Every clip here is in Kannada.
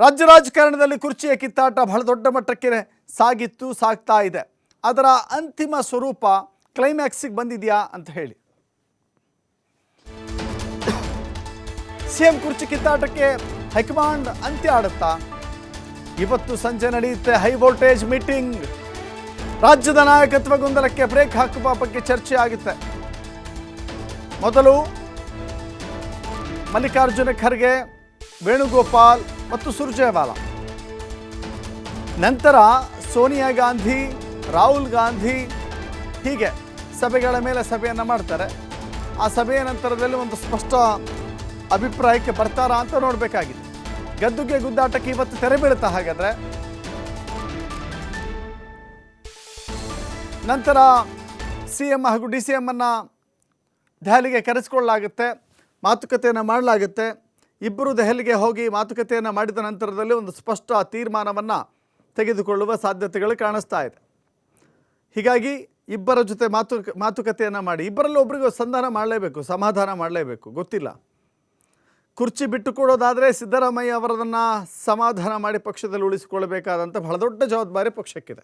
ರಾಜ್ಯ ರಾಜಕಾರಣದಲ್ಲಿ ಕುರ್ಚಿಯ ಕಿತ್ತಾಟ ಬಹಳ ದೊಡ್ಡ ಮಟ್ಟಕ್ಕೆ ಸಾಗಿತ್ತು, ಸಾಗ್ತಾ ಇದೆ. ಅದರ ಅಂತಿಮ ಸ್ವರೂಪ ಕ್ಲೈಮ್ಯಾಕ್ಸಿಗೆ ಬಂದಿದೆಯಾ ಅಂತ ಹೇಳಿ. ಸಿಎಂ ಕುರ್ಚಿ ಕಿತ್ತಾಟಕ್ಕೆ ಹೈಕಮಾಂಡ್ ಅಂತ್ಯ ಆಡುತ್ತಾ? ಇವತ್ತು ಸಂಜೆ ನಡೆಯುತ್ತೆ ಹೈ ವೋಲ್ಟೇಜ್ ಮೀಟಿಂಗ್. ರಾಜ್ಯದ ನಾಯಕತ್ವ ಗೊಂದಲಕ್ಕೆ ಬ್ರೇಕ್ ಹಾಕುವ ಬಗ್ಗೆ ಚರ್ಚೆ ಆಗುತ್ತೆ. ಮೊದಲು ಮಲ್ಲಿಕಾರ್ಜುನ ಖರ್ಗೆ ವೇಣುಗೋಪಾಲ್ ಮತ್ತು ಸುರ್ಜೇವಾಲಾ. ನಂತರ ಸೋನಿಯಾ ಗಾಂಧಿ, ರಾಹುಲ್ ಗಾಂಧಿ, ಹೀಗೆ ಸಭೆಗಳ ಮೇಲೆ ಸಭೆಯನ್ನು ಮಾಡ್ತಾರೆ. ಆ ಸಭೆಯ ನಂತರದಲ್ಲಿ ಒಂದು ಸ್ಪಷ್ಟ ಅಭಿಪ್ರಾಯಕ್ಕೆ ಬರ್ತಾರಾ ಅಂತ ನೋಡಬೇಕಾಗಿದೆ. ಗದ್ದುಗೆ ಗುದ್ದಾಟಕ್ಕೆ ಇವತ್ತು ತೆರೆ ಬೀಳುತ್ತಾ ಹಾಗಾದರೆ? ನಂತರ ಸಿ ಎಂ ಹಾಗೂ ಡಿ ಸಿ ಎಮ್ಮನ್ನು ದೆಹಲಿಗೆ ಕರೆಸಿಕೊಳ್ಳಲಾಗುತ್ತೆ ಮಾತುಕತೆಯನ್ನು ಮಾಡಲಾಗುತ್ತೆ. ಇಬ್ಬರು ದೆಹಲಿಗೆ ಹೋಗಿ ಮಾತುಕತೆಯನ್ನು ಮಾಡಿದ ನಂತರದಲ್ಲಿ ಒಂದು ಸ್ಪಷ್ಟ ತೀರ್ಮಾನವನ್ನು ತೆಗೆದುಕೊಳ್ಳುವ ಸಾಧ್ಯತೆಗಳು ಕಾಣಿಸ್ತಾ ಇದೆ. ಹೀಗಾಗಿ ಇಬ್ಬರ ಜೊತೆ ಮಾತು, ಮಾತುಕತೆಯನ್ನು ಮಾಡಿ, ಇಬ್ಬರಲ್ಲಿ ಒಬ್ಬರಿಗೂ ಸಂಧಾನ ಮಾಡಲೇಬೇಕು, ಸಮಾಧಾನ ಮಾಡಲೇಬೇಕು, ಗೊತ್ತಿಲ್ಲ. ಕುರ್ಚಿ ಬಿಟ್ಟು ಕೊಡೋದಾದರೆ ಸಿದ್ದರಾಮಯ್ಯ ಅವರದನ್ನು ಸಮಾಧಾನ ಮಾಡಿ ಪಕ್ಷದಲ್ಲಿ ಉಳಿಸಿಕೊಳ್ಳಬೇಕಾದಂಥ ಬಹಳ ದೊಡ್ಡ ಜವಾಬ್ದಾರಿ ಪಕ್ಷಕ್ಕಿದೆ.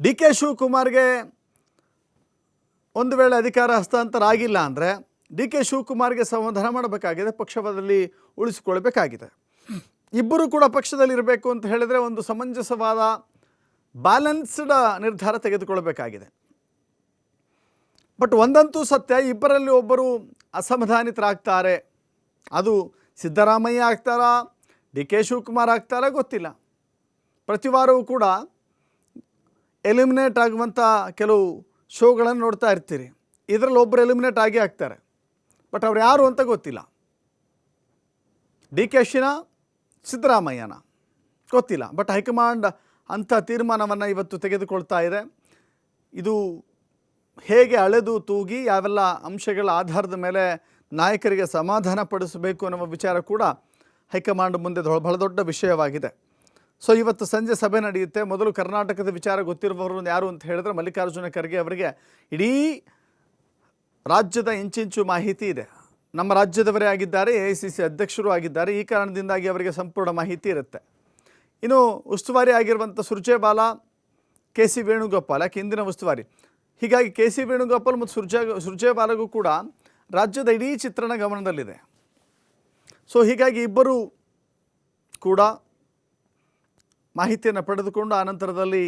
ಡಿ ಕೆ ಶಿವಕುಮಾರ್ಗೆ ಒಂದು ವೇಳೆ ಅಧಿಕಾರ ಹಸ್ತಾಂತರ ಆಗಿಲ್ಲ ಅಂದರೆ ಡಿ ಕೆ ಶಿವಕುಮಾರ್ಗೆ ಸಮಾಧಾನ ಮಾಡಬೇಕಾಗಿದೆ ಪಕ್ಷದಲ್ಲಿ ಉಳಿಸಿಕೊಳ್ಬೇಕಾಗಿದೆ ಇಬ್ಬರು ಕೂಡ ಪಕ್ಷದಲ್ಲಿ ಇರಬೇಕು ಅಂತ ಹೇಳಿದರೆ ಒಂದು ಸಮಂಜಸವಾದ ಬ್ಯಾಲೆನ್ಸ್ಡ್ ನಿರ್ಧಾರ ತೆಗೆದುಕೊಳ್ಬೇಕಾಗಿದೆ ಬಟ್ ಒಂದಂತೂ ಸತ್ಯ, ಇಬ್ಬರಲ್ಲಿ ಒಬ್ಬರು ಅಸಮಾಧಾನಿತರಾಗ್ತಾರೆ. ಅದು ಸಿದ್ದರಾಮಯ್ಯ ಆಗ್ತಾರಾ, ಡಿ ಕೆ ಶಿವಕುಮಾರ್ ಆಗ್ತಾರಾ ಗೊತ್ತಿಲ್ಲ. ಪ್ರತಿ ವಾರವೂ ಕೂಡ ಎಲಿಮಿನೇಟ್ ಆಗುವಂಥ ಕೆಲವು ಶೋಗಳನ್ನು ನೋಡ್ತಾ ಇರ್ತೀರಿ. ಇದರಲ್ಲಿ ಒಬ್ಬರು ಎಲಿಮಿನೇಟ್ ಆಗಿ ಆಗ್ತಾರೆ. ಬಟ್ ಅವ್ರು ಯಾರು ಅಂತ ಗೊತ್ತಿಲ್ಲ. ಡಿ ಕೆ ಶಿನ, ಸಿದ್ದರಾಮಯ್ಯನ. ಗೊತ್ತಿಲ್ಲ. ಬಟ್ ಹೈಕಮಾಂಡ್ ಅಂಥ ತೀರ್ಮಾನವನ್ನು ಇವತ್ತು ತೆಗೆದುಕೊಳ್ತಾ ಇದೆ. ಇದು ಹೇಗೆ ಅಳೆದು ತೂಗಿ ಯಾವೆಲ್ಲ ಅಂಶಗಳ ಆಧಾರದ ಮೇಲೆ ನಾಯಕರಿಗೆ ಸಮಾಧಾನ ಪಡಿಸಬೇಕು ಅನ್ನುವ ವಿಚಾರ ಕೂಡ ಹೈಕಮಾಂಡ್ ಮುಂದೆ ಬಹಳ ದೊಡ್ಡ ವಿಷಯವಾಗಿದೆ. ಸೊ, ಇವತ್ತು ಸಂಜೆ ಸಭೆ ನಡೆಯುತ್ತೆ. ಮೊದಲು ಕರ್ನಾಟಕದ ವಿಚಾರ ಗೊತ್ತಿರುವವರು ಯಾರು ಅಂತ ಹೇಳಿದ್ರೆ ಮಲ್ಲಿಕಾರ್ಜುನ ಖರ್ಗೆ ಅವರಿಗೆ ಇಡೀ ರಾಜ್ಯದ ಇಂಚಿಂಚು ಮಾಹಿತಿ ಇದೆ. ನಮ್ಮ ರಾಜ್ಯದವರೇ ಆಗಿದ್ದಾರೆ, ಎ ಐ ಸಿ ಸಿ ಅಧ್ಯಕ್ಷರು ಆಗಿದ್ದಾರೆ. ಈ ಕಾರಣದಿಂದಾಗಿ ಅವರಿಗೆ ಸಂಪೂರ್ಣ ಮಾಹಿತಿ ಇರುತ್ತೆ. ಇನ್ನು ಉಸ್ತುವಾರಿ ಆಗಿರುವಂಥ ಸುರ್ಜೇಬಾಲ ಕೆ ಸಿ ವೇಣುಗೋಪಾಲ್, ಯಾಕೆ ಹಿಂದಿನ ಉಸ್ತುವಾರಿ? ಹೀಗಾಗಿ ಕೆ ಸಿ ವೇಣುಗೋಪಾಲ್ ಮತ್ತು ಸುರ್ಜೆ ಸುರ್ಜೇಬಾಲಗೂ ಕೂಡ ರಾಜ್ಯದ ಇಡೀ ಚಿತ್ರಣ ಗಮನದಲ್ಲಿದೆ. ಸೊ ಹೀಗಾಗಿ ಇಬ್ಬರು ಕೂಡ ಮಾಹಿತಿಯನ್ನು ಪಡೆದುಕೊಂಡು ಆ ನಂತರದಲ್ಲಿ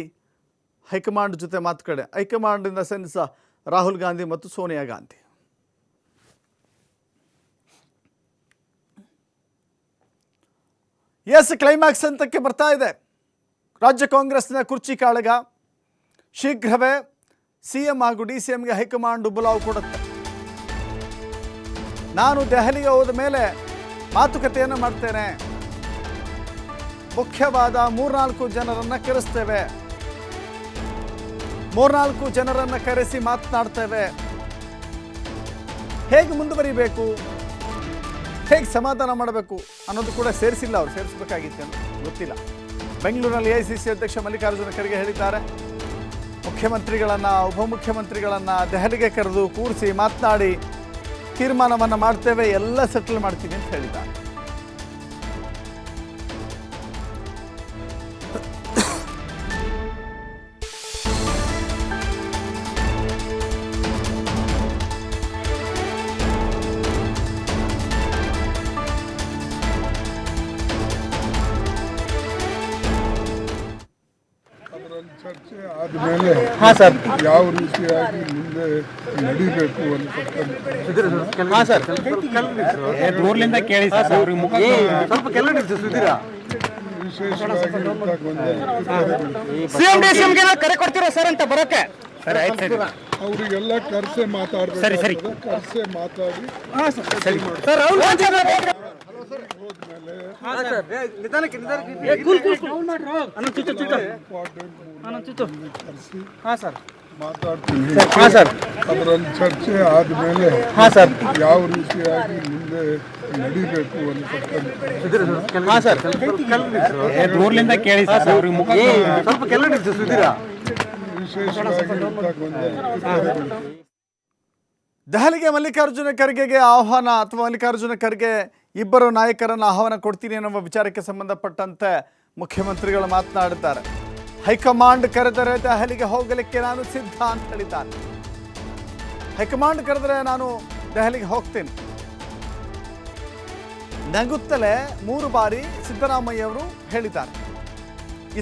ಹೈಕಮಾಂಡ್ ಜೊತೆ ಮಾತುಕತೆ high command in the sense Rahul Gandhi ಮತ್ತು ಸೋನಿಯಾ ಗಾಂಧಿ. ಎಸ್ ಕ್ಲೈಮ್ಯಾಕ್ಸ್ ಹಂತಕ್ಕೆ ಬರ್ತಾ ಇದೆ. ರಾಜ್ಯ ಕಾಂಗ್ರೆಸ್ನ ಕುರ್ಚಿ ಕಾಳಗ ಶೀಘ್ರವೇ ಸಿ ಎಂ ಹಾಗೂ ಡಿ ಸಿ ಎಂಗೆ ಹೈಕಮಾಂಡ್ ಬುಲಾವ್ ಕೊಡುತ್ತೆ. ನಾನು ದೆಹಲಿಗೆ ಹೋದ ಮೇಲೆ ಮಾತುಕತೆಯನ್ನು ಮಾಡ್ತೇನೆ. ಮುಖ್ಯವಾದ ಮೂರ್ನಾಲ್ಕು ಜನರನ್ನು ಕರೆಸ್ತೇವೆ. ಮೂರ್ನಾಲ್ಕು ಜನರನ್ನು ಕರೆಸಿ ಮಾತನಾಡ್ತೇವೆ. ಹೇಗೆ ಮುಂದುವರಿಬೇಕು? ಹೇಗೆ ಸಮಾಧಾನ ಮಾಡಬೇಕು ಅನ್ನೋದು ಕೂಡ ಸೇರಿಸಿಲ್ಲ ಅವರು, ಸೇರಿಸಬೇಕಾಗಿತ್ತು ಅಂತ ಗೊತ್ತಿಲ್ಲ. ಬೆಂಗಳೂರಿನಲ್ಲಿ ಎ ಸಿ ಸಿ ಅಧ್ಯಕ್ಷ ಮಲ್ಲಿಕಾರ್ಜುನ ಖರ್ಗೆ ಹೇಳಿದ್ದಾರೆ. ಮುಖ್ಯಮಂತ್ರಿಗಳನ್ನು, ಉಪಮುಖ್ಯಮಂತ್ರಿಗಳನ್ನು ದೆಹಲಿಗೆ ಕರೆದು ಕೂರಿಸಿ ಮಾತನಾಡಿ ತೀರ್ಮಾನವನ್ನು ಮಾಡ್ತೇವೆ, ಎಲ್ಲ ಸೆಟಲ್ ಮಾಡ್ತೀನಿ ಅಂತ ಹೇಳಿದ್ದಾರೆ. ಆದಮೇಲೆ ಹಾ ಸರ್ ಯಾವ ರೀತಿಯಾಗಿ ಮುಂದೆ ನಡಿಬೇಕು ಅಂತಕ್ಕಂಥ ಹಾ ಸರ್. ದೂರ್ಲಿಂದ ಕೇಳಿ ಸರ್ ಅವ್ರಿಗೆ ಮುಖ ಸ್ವಲ್ಪ ವಿಶೇಷವಾಗಿ ಇಂಥ ಗೊಂದಲ ಸಿಎಂ ಡಿ ಸಿ ಕರೆ ಕೊಡ್ತೀರಾ ಸರ್ ಅಂತ ಬರೋಕೆ ಸರ್ ಆಯ್ತು ಸರಿ. ಅವರಿಗೆಲ್ಲ ಕರ್ಸೆ ಸರಿ, ಸರಿ. ಮಾತಾಡ್ಬೇಕು ಕರ್ಸೆ ಮಾತಾಡಿ. ಹಾಂ ಸರ್. ಸರಿ ಸರ್ ರಾಹುಲ್ ಗಾಂಧಿ ಅದರಲ್ಲಿ ಚರ್ಚೆ ಆದಮೇಲೆ ಯಾವ ರೀತಿಯಾಗಿ ಮುಂದೆ ನಡಿಬೇಕು ದೂರ್ಲಿಂದ ಕೇಳಿ ಸರ್ ಸ್ವಲ್ಪ ದೆಹಲಿಗೆ ಮಲ್ಲಿಕಾರ್ಜುನ ಖರ್ಗೆಗೆ ಆಹ್ವಾನ ಅಥವಾ ಮಲ್ಲಿಕಾರ್ಜುನ ಖರ್ಗೆ ಇಬ್ಬರು ನಾಯಕರನ್ನು ಆಹ್ವಾನ ಕೊಡ್ತೀನಿ ಎನ್ನುವ ವಿಚಾರಕ್ಕೆ ಸಂಬಂಧಪಟ್ಟಂತೆ ಮುಖ್ಯಮಂತ್ರಿಗಳು ಮಾತನಾಡುತ್ತಾರೆ. ಹೈಕಮಾಂಡ್ ಕರೆದರೆ ದೆಹಲಿಗೆ ಹೋಗಲಿಕ್ಕೆ ನಾನು ಸಿದ್ಧ ಅಂತ ಹೇಳಿದ್ದಾನೆ ಹೈಕಮಾಂಡ್ ಕರೆದರೆ ನಾನು ದೆಹಲಿಗೆ ಹೋಗ್ತೇನೆ. ನಗುತ್ತಲೇ ಮೂರು ಬಾರಿ ಸಿದ್ದರಾಮಯ್ಯ ಅವರು ಹೇಳಿದ್ದಾರೆ.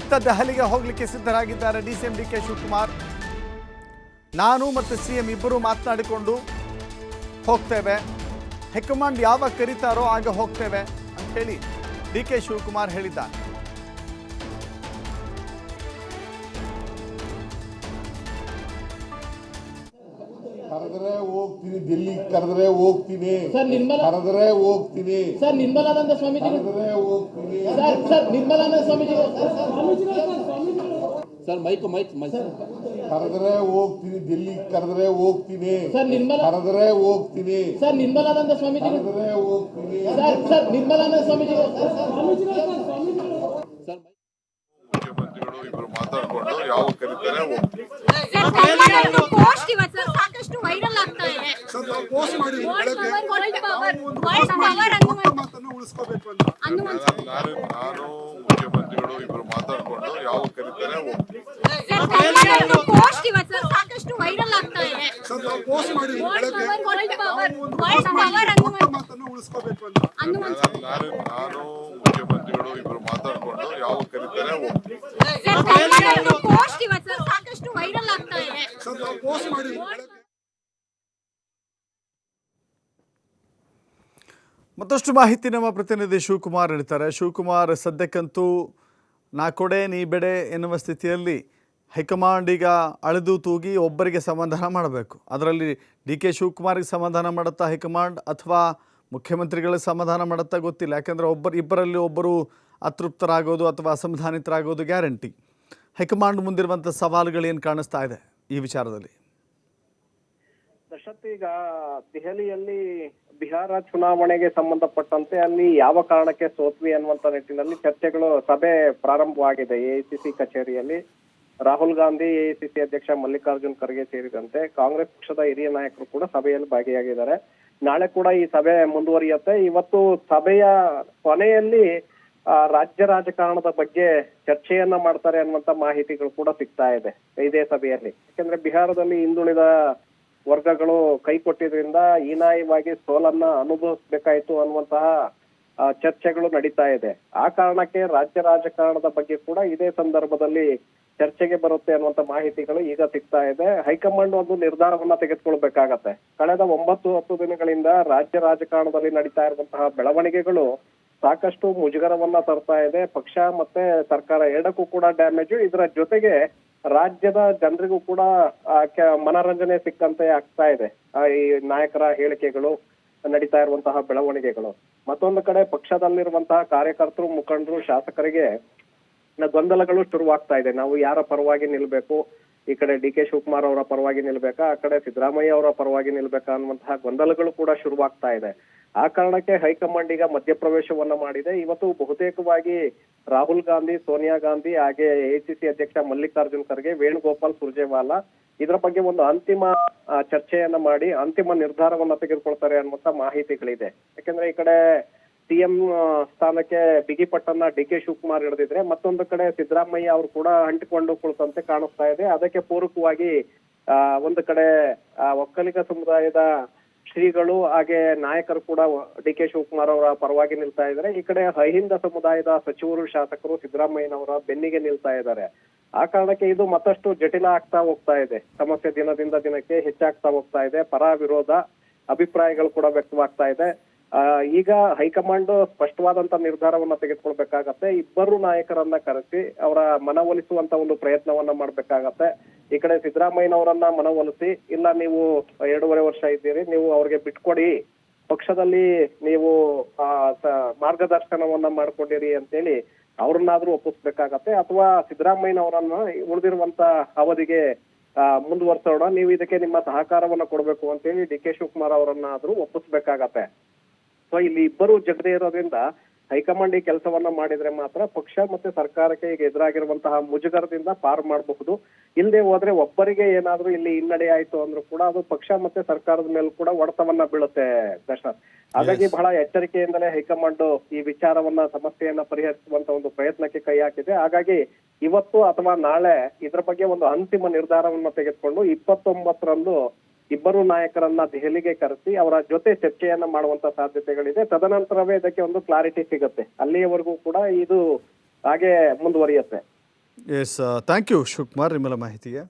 ಇತ್ತ ದೆಹಲಿಗೆ ಹೋಗಲಿಕ್ಕೆ ಸಿದ್ಧರಾಗಿದ್ದಾರೆ D C M D K Shivakumar. ನಾನು ಮತ್ತು ಸಿ ಎಂ ಇಬ್ಬರು ಮಾತನಾಡಿಕೊಂಡು ಹೋಗ್ತೇವೆ. ಹೈಕಮಾಂಡ್ ಯಾವಾಗ ಕರೀತಾರೋ ಆಗ ಹೋಗ್ತೇವೆ ಅಂತ ಹೇಳಿ ಡಿ ಕೆ ಶಿವಕುಮಾರ್ ಹೇಳಿದ್ದಾರೆ. ಕರೆದ್ರೆ ಹೋಗ್ತೀನಿ ದಿಲ್ಲಿ ಕರೆದ್ರೆ ಹೋಗ್ತೀನಿ. ಸರ್ ನಿರ್ಮಲಾ ಕರೆದ್ರೆ ಹೋಗ್ತೀನಿ. ಸರ್ ನಿರ್ಮಲಾನಂದ ಸ್ವಾಮೀಜಿ ಕರೆದ್ರೆ ಹೋಗ್ತೀನಿ. ಸರ್ ನಿರ್ಮಲಾನಂದ ಸ್ವಾಮೀಜಿಗಳು ಸರ್ ಮೈಕ್ ಮೈಕ್ ಮೈಕ್. ಕರೆದ್ರೆ ಹೋಗ್ತೀನಿ ದಿಲ್ಲಿ ಕರೆದ್ರೆ ಹೋಗ್ತೀನಿ. ಸರ್ ನಿರ್ಮಲ ಕರೆದ್ರೆ ಹೋಗ್ತೀನಿ. ಸರ್ ನಿರ್ಮಲಾನಂದ ಸ್ವಾಮೀಜಿ ಕರೆದ್ರೆ ಹೋಗ್ತೀನಿ. Sir sir Nirmalananda Swamiji sir ಮುಖ್ಯಮಂತ್ರಿಗಳು ಇಬ್ರು ಮಾತಾಡ್ಕೊಂಡು ಯಾವ ಕರೀತಾರೆ ಹೋಗ್ತೀವಿ ಸರ್ ಕನ್ನಡದ ಪೋಸ್ಟ್ ಇವತ್ತು ಸಾಕಷ್ಟು ವೈರಲ್ ಆಗ್ತಾ ಇದೆ. ಪವರ್ ಅನ್ನುವಂತ ನಾನು ಮುಖ್ಯಮಂತ್ರಿಗಳು ಇಬ್ರು ಮಾತಾಡ್ಕೊಂಡು ಯಾವ ಕರೀತಾರೆ ಹೋಗ್ತೀವಿ ಸರ್ ಕನ್ನಡದ ಪೋಸ್ಟ್ ಇವತ್ತು ಸಾಕಷ್ಟು ವೈರಲ್ ಆಗ್ತಾ ಇದೆ. ನಾನು ನಾನು ಮುಖ್ಯಮಂತ್ರಿಗಳು ಇಬ್ರು ಮಾತಾಡ್ಕೊಂಡು ಯಾವ ಕರೀತಾರೆ ಸರ್ ಕನ್ನಡದ ಪೋಸ್ಟ್ ಇವತ್ತು ಸಾಕಷ್ಟು ವೈರಲ್ ಆಗ್ತಾ ಇದೆ. ವರ್ಲ್ಡ್ ಮತ್ತಷ್ಟು ಮಾಹಿತಿ ನಮ್ಮ ಪ್ರತಿನಿಧಿ ಶಿವಕುಮಾರ್ ಹೇಳ್ತಾರೆ ಶಿವಕುಮಾರ್ ಸದ್ಯಕ್ಕಂತೂ ನಾ ಕೊಡೆ ನೀ ಬೆಡೆ ಎನ್ನುವ ಸ್ಥಿತಿಯಲ್ಲಿ ಹೈಕಮಾಂಡ್ ಈಗ ಅಳೆದು ತೂಗಿ ಒಬ್ಬರಿಗೆ ಸಮಾಧಾನ ಮಾಡಬೇಕು. ಅದರಲ್ಲಿ ಡಿ ಕೆ ಶಿವಕುಮಾರಿಗೆ ಸಮಾಧಾನ ಮಾಡುತ್ತಾ ಹೈಕಮಾಂಡ್ ಅಥವಾ ಮುಖ್ಯಮಂತ್ರಿಗಳಿಗೆ ಸಮಾಧಾನ ಮಾಡುತ್ತಾ ಗೊತ್ತಿಲ್ಲ. ಯಾಕೆಂದರೆ ಒಬ್ಬರು, ಇಬ್ಬರಲ್ಲಿ ಒಬ್ಬರು ಅತೃಪ್ತರಾಗೋದು ಅಥವಾ ಅಸಮಾಧಾನಿತರಾಗೋದು ಗ್ಯಾರಂಟಿ. ಹೈಕಮಾಂಡ್ ಮುಂದಿರುವಂಥ ಸವಾಲುಗಳೇನು ಕಾಣಿಸ್ತಾ ಇದೆ ಈ ವಿಚಾರದಲ್ಲಿ? ದಶತ್ ಈಗ ದೆಹಲಿಯಲ್ಲಿ ಬಿಹಾರ ಚುನಾವಣೆಗೆ ಸಂಬಂಧಪಟ್ಟಂತೆ ಅಲ್ಲಿ ಯಾವ ಕಾರಣಕ್ಕೆ ಸೋತ್ವಿ ಅನ್ನುವಂತ ನಿಟ್ಟಿನಲ್ಲಿ ಚರ್ಚೆಗಳು ಸಭೆ ಪ್ರಾರಂಭವಾಗಿದೆ ಎಐಸಿಸಿ ಕಚೇರಿಯಲ್ಲಿ. ರಾಹುಲ್ ಗಾಂಧಿ ಎಐಸಿಸಿ ಅಧ್ಯಕ್ಷ ಮಲ್ಲಿಕಾರ್ಜುನ್ ಖರ್ಗೆ ಸೇರಿದಂತೆ ಕಾಂಗ್ರೆಸ್ ಪಕ್ಷದ ಹಿರಿಯ ನಾಯಕರು ಕೂಡ ಸಭೆಯಲ್ಲಿ ಭಾಗಿಯಾಗಿದ್ದಾರೆ. ನಾಳೆ ಕೂಡ ಈ ಸಭೆ ಮುಂದುವರಿಯುತ್ತೆ. ಇವತ್ತು ಸಭೆಯ ಕೊನೆಯಲ್ಲಿ ರಾಜ್ಯ ರಾಜಕಾರಣದ ಬಗ್ಗೆ ಚರ್ಚೆಯನ್ನ ಮಾಡ್ತಾರೆ ಅನ್ನುವಂತ ಮಾಹಿತಿಗಳು ಕೂಡ ಸಿಗ್ತಾ ಇದೆ ಇದೇ ಸಭೆಯಲ್ಲಿ. ಯಾಕಂದ್ರೆ ಬಿಹಾರದಲ್ಲಿ ಹಿಂದುಳಿದ ವರ್ಗಗಳು ಕೈ ಕೊಟ್ಟಿದ್ರಿಂದ ಹೀನಾಯವಾಗಿ ಸೋಲನ್ನ ಅನುಭವಿಸ್ಬೇಕಾಯ್ತು ಅನ್ನುವಂತಹ ಚರ್ಚೆಗಳು ನಡೀತಾ ಇದೆ. ಆ ಕಾರಣಕ್ಕೆ ರಾಜ್ಯ ರಾಜಕಾರಣದ ಬಗ್ಗೆ ಕೂಡ ಇದೇ ಸಂದರ್ಭದಲ್ಲಿ ಚರ್ಚೆಗೆ ಬರುತ್ತೆ ಅನ್ನುವಂತ ಮಾಹಿತಿಗಳು ಈಗ ಸಿಗ್ತಾ ಇದೆ. ಹೈಕಮಾಂಡ್ ಒಂದು ನಿರ್ಧಾರವನ್ನ ತೆಗೆದುಕೊಳ್ಬೇಕಾಗತ್ತೆ. ಕಳೆದ ಒಂಬತ್ತು, ಹತ್ತು ದಿನಗಳಿಂದ ರಾಜ್ಯ ರಾಜಕಾರಣದಲ್ಲಿ ನಡೀತಾ ಇರುವಂತಹ ಬೆಳವಣಿಗೆಗಳು ಸಾಕಷ್ಟು ಮುಜುಗರವನ್ನ ತರ್ತಾ ಇದೆ. ಪಕ್ಷ ಮತ್ತೆ ಸರ್ಕಾರ ಎರಡಕ್ಕೂ ಕೂಡ ಡ್ಯಾಮೇಜ್ ಇದರ ಜೊತೆಗೆ ರಾಜ್ಯದ ಜನರಿಗೂ ಕೂಡ ಮನರಂಜನೆ ಸಿಕ್ಕಂತೆ ಆಗ್ತಾ ಇದೆ. ಈ ನಾಯಕರ ಹೇಳಿಕೆಗಳು ನಡೀತಾ ಇರುವಂತಹ ಬೆಳವಣಿಗೆಗಳು. ಮತ್ತೊಂದು ಕಡೆ ಪಕ್ಷದಲ್ಲಿರುವಂತಹ ಕಾರ್ಯಕರ್ತರು, ಮುಖಂಡರು, ಶಾಸಕರಿಗೆ ಗೊಂದಲಗಳು ಶುರುವಾಗ್ತಾ ಇದೆ. ನಾವು ಯಾರ ಪರವಾಗಿ ನಿಲ್ಬೇಕು? ಈ ಕಡೆ ಡಿ ಕೆ ಶಿವಕುಮಾರ್ ಅವರ ಪರವಾಗಿ ನಿಲ್ಬೇಕಾ? ಆ ಕಡೆ ಸಿದ್ದರಾಮಯ್ಯ ಅವರ ಪರವಾಗಿ ನಿಲ್ಬೇಕಾ ಅನ್ನುವಂತಹ ಗೊಂದಲಗಳು ಕೂಡ ಶುರುವಾಗ್ತಾ ಇದೆ. ಆ ಕಾರಣಕ್ಕೆ ಹೈಕಮಾಂಡ್ ಈಗ ಮಧ್ಯಪ್ರವೇಶವನ್ನ ಮಾಡಿದೆ. ಇವತ್ತು ಬಹುತೇಕವಾಗಿ ರಾಹುಲ್ ಗಾಂಧಿ, ಸೋನಿಯಾ ಗಾಂಧಿ ಹಾಗೆ ಎಐಸಿಸಿ ಅಧ್ಯಕ್ಷ ಮಲ್ಲಿಕಾರ್ಜುನ್ ಖರ್ಗೆ, ವೇಣುಗೋಪಾಲ್ ಸುರ್ಜೇವಾಲಾ ಇದರ ಬಗ್ಗೆ ಒಂದು ಅಂತಿಮ ಚರ್ಚೆಯನ್ನ ಮಾಡಿ ಅಂತಿಮ ನಿರ್ಧಾರವನ್ನ ತೆಗೆದುಕೊಳ್ತಾರೆ ಅನ್ನುವಂತ ಮಾಹಿತಿಗಳಿದೆ. ಯಾಕಂದ್ರೆ ಈ ಕಡೆ ಸಿಎಂ ಸ್ಥಾನಕ್ಕೆ ಬಿಗಿಪಟ್ಟನ್ನ ಡಿ ಕೆ ಶಿವಕುಮಾರ್ ಹಿಡಿದಿದ್ರೆ ಮತ್ತೊಂದು ಕಡೆ ಸಿದ್ದರಾಮಯ್ಯ ಅವರು ಕೂಡ ಅಂಟಿಕೊಂಡು ಕುಳಿತಂತೆ ಕಾಣಿಸ್ತಾ ಇದೆ. ಅದಕ್ಕೆ ಪೂರಕವಾಗಿ ಆ, ಒಂದು ಕಡೆ ಒಕ್ಕಲಿಗ ಸಮುದಾಯದ ಶ್ರೀಗಳು ಹಾಗೆ ನಾಯಕರು ಕೂಡ ಡಿ ಕೆ ಶಿವಕುಮಾರ್ ಅವರ ಪರವಾಗಿ ನಿಲ್ತಾ ಇದ್ದಾರೆ. ಈ ಕಡೆ ಅಹಿಂದ ಸಮುದಾಯದ ಸಚಿವರು ಶಾಸಕರು ಸಿದ್ದರಾಮಯ್ಯನವರ ಬೆನ್ನಿಗೆ ನಿಲ್ತಾ ಇದ್ದಾರೆ. ಆ ಕಾರಣಕ್ಕೆ ಇದು ಮತ್ತಷ್ಟು ಜಟಿಲ ಆಗ್ತಾ ಹೋಗ್ತಾ ಇದೆ. ಸಮಸ್ಯೆ ದಿನದಿಂದ ದಿನಕ್ಕೆ ಹೆಚ್ಚಾಗ್ತಾ ಹೋಗ್ತಾ ಇದೆ. ಪರ ವಿರೋಧ ಅಭಿಪ್ರಾಯಗಳು ಕೂಡ ವ್ಯಕ್ತವಾಗ್ತಾ ಇದೆ. ಈಗ ಹೈಕಮಾಂಡ್ ಸ್ಪಷ್ಟವಾದಂತ ನಿರ್ಧಾರವನ್ನ ತೆಗೆದುಕೊಳ್ಬೇಕಾಗತ್ತೆ. ಇಬ್ಬರು ನಾಯಕರನ್ನ ಕರೆಸಿ ಅವರ ಮನವೊಲಿಸುವಂತ ಒಂದು ಪ್ರಯತ್ನವನ್ನ ಮಾಡ್ಬೇಕಾಗತ್ತೆ. ಈ ಕಡೆ ಸಿದ್ದರಾಮಯ್ಯನವರನ್ನ ಮನವೊಲಿಸಿ, ಇಲ್ಲ ನೀವು ಎರಡೂವರೆ ವರ್ಷ ಇದ್ದೀರಿ, ನೀವು ಅವ್ರಿಗೆ ಬಿಟ್ಕೊಡಿ, ಪಕ್ಷದಲ್ಲಿ ನೀವು ಮಾರ್ಗದರ್ಶನವನ್ನ ಮಾಡ್ಕೊಂಡಿರಿ ಅಂತೇಳಿ ಅವ್ರನ್ನಾದ್ರೂ ಒಪ್ಪಿಸ್ಬೇಕಾಗತ್ತೆ. ಅಥವಾ ಸಿದ್ದರಾಮಯ್ಯನವರನ್ನ ಉಳಿದಿರುವಂತ ಅವಧಿಗೆ ಮುಂದುವರ್ಸೋಣ, ನೀವು ಇದಕ್ಕೆ ನಿಮ್ಮ ಸಹಕಾರವನ್ನ ಕೊಡ್ಬೇಕು ಅಂತೇಳಿ ಡಿ ಕೆ ಶಿವಕುಮಾರ್ ಅವರನ್ನಾದ್ರೂ ಒಪ್ಪಿಸ್ಬೇಕಾಗತ್ತೆ. ಸೊ ಇಲ್ಲಿ ಇಬ್ಬರು ಜಗದೇ ಇರೋದ್ರಿಂದ ಹೈಕಮಾಂಡ್ ಈ ಕೆಲಸವನ್ನ ಮಾಡಿದ್ರೆ ಮಾತ್ರ ಪಕ್ಷ ಮತ್ತೆ ಸರ್ಕಾರಕ್ಕೆ ಈಗ ಎದುರಾಗಿರುವಂತಹ ಮುಜುಗರದಿಂದ ಪಾರು ಮಾಡಬಹುದು. ಇಲ್ಲದೆ ಹೋದ್ರೆ ಒಬ್ಬರಿಗೆ ಏನಾದ್ರೂ ಇಲ್ಲಿ ಹಿನ್ನಡೆ ಆಯ್ತು ಅಂದ್ರೂ ಕೂಡ ಅದು ಪಕ್ಷ ಮತ್ತೆ ಸರ್ಕಾರದ ಮೇಲೂ ಕೂಡ ಹೊಡೆತವನ್ನ ಬೀಳುತ್ತೆ ದರ್ಶನ್ ಹಾಗಾಗಿ ಬಹಳ ಎಚ್ಚರಿಕೆಯಿಂದಲೇ ಹೈಕಮಾಂಡ್ ಈ ವಿಚಾರವನ್ನ ಸಮಸ್ಯೆಯನ್ನ ಪರಿಹರಿಸುವಂತ ಒಂದು ಪ್ರಯತ್ನಕ್ಕೆ ಕೈ ಹಾಕಿದೆ. ಹಾಗಾಗಿ ಇವತ್ತು ಅಥವಾ ನಾಳೆ ಇದ್ರ ಬಗ್ಗೆ ಒಂದು ಅಂತಿಮ ನಿರ್ಧಾರವನ್ನ ತೆಗೆದುಕೊಂಡು ಇಪ್ಪತ್ತೊಂಬತ್ತರಂದು ಇಬ್ಬರು ನಾಯಕರನ್ನ ದೆಹಲಿಗೆ ಕರೆಸಿ ಅವರ ಜೊತೆ ಚರ್ಚೆಯನ್ನ ಮಾಡುವಂತ ಸಾಧ್ಯತೆಗಳಿದೆ. ತದನಂತರವೇ ಇದಕ್ಕೆ ಒಂದು ಕ್ಲಾರಿಟಿ ಸಿಗುತ್ತೆ. ಅಲ್ಲಿಯವರೆಗೂ ಕೂಡ ಇದು ಹಾಗೆ ಮುಂದುವರಿಯುತ್ತೆ. ಎಸ್ ಥ್ಯಾಂಕ್ ಯು ಶಿವಕುಮಾರ್ ನಿಮ್ಮೆಲ್ಲ ಮಾಹಿತಿಗೆ.